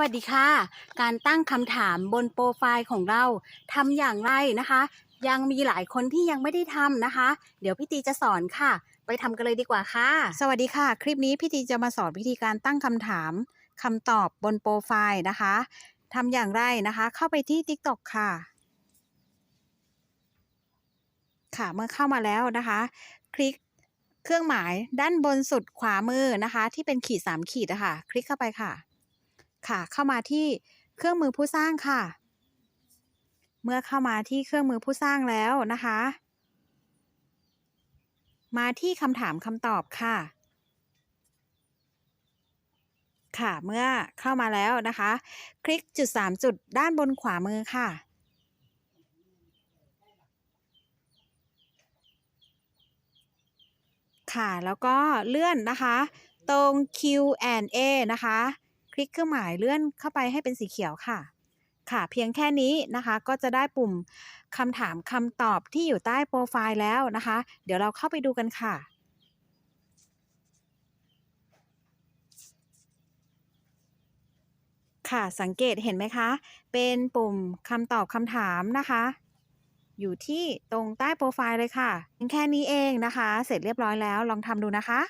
วัสดีค่ะ การตั้งคำถามบนโปรไฟล์ของเราทำอย่างไรนะคะ ยังมีหลายคนที่ยังไม่ได้ทำนะคะ เดี๋ยวพี่ตีจะสอนค่ะ ไปทำกันเลยดีกว่าค่ะ สวัสดีค่ะ คลิปนี้พี่ตีจะมาสอนวิธีการตั้งคำถามคำตอบบนโปรไฟล์นะคะทำอย่างไรนะคะ เข้าไปที่ TikTok ค่ะ ค่ะเมื่อเข้ามาแล้วนะคะ คลิกเครื่องหมายด้านบนสุดขวามือนะคะ ที่เป็นขีดสามขีดนะคะคลิกเข้าไปค่ะ ค่ะ เข้ามาที่เครื่องมือผู้สร้างค่ะ เมื่อเข้ามาที่เครื่องมือผู้สร้างแล้วนะคะ มาที่คำถามคำตอบค่ะ ค่ะ เมื่อเข้ามาแล้วนะคะ คลิกจุด 3 จุดด้านบนขวามือค่ะค่ะ แล้วก็เลื่อนนะคะ ตรง Q&A นะคะ คลิกเครื่องหมายเลื่อนเข้าไปให้เป็นสีเขียวค่ะ ค่ะ เพียงแค่นี้นะคะก็จะได้ปุ่มคำถามคำตอบที่อยู่ใต้โปรไฟล์แล้วนะคะ เดี๋ยวเราเข้าไปดูกันค่ะค่ะสังเกตเห็นไหมคะ เป็นปุ่มคำตอบคำถามนะคะ อยู่ที่ตรงใต้โปรไฟล์เลยค่ะเพียงแค่นี้เองนะคะ เสร็จเรียบร้อยแล้วลองทำดูนะคะ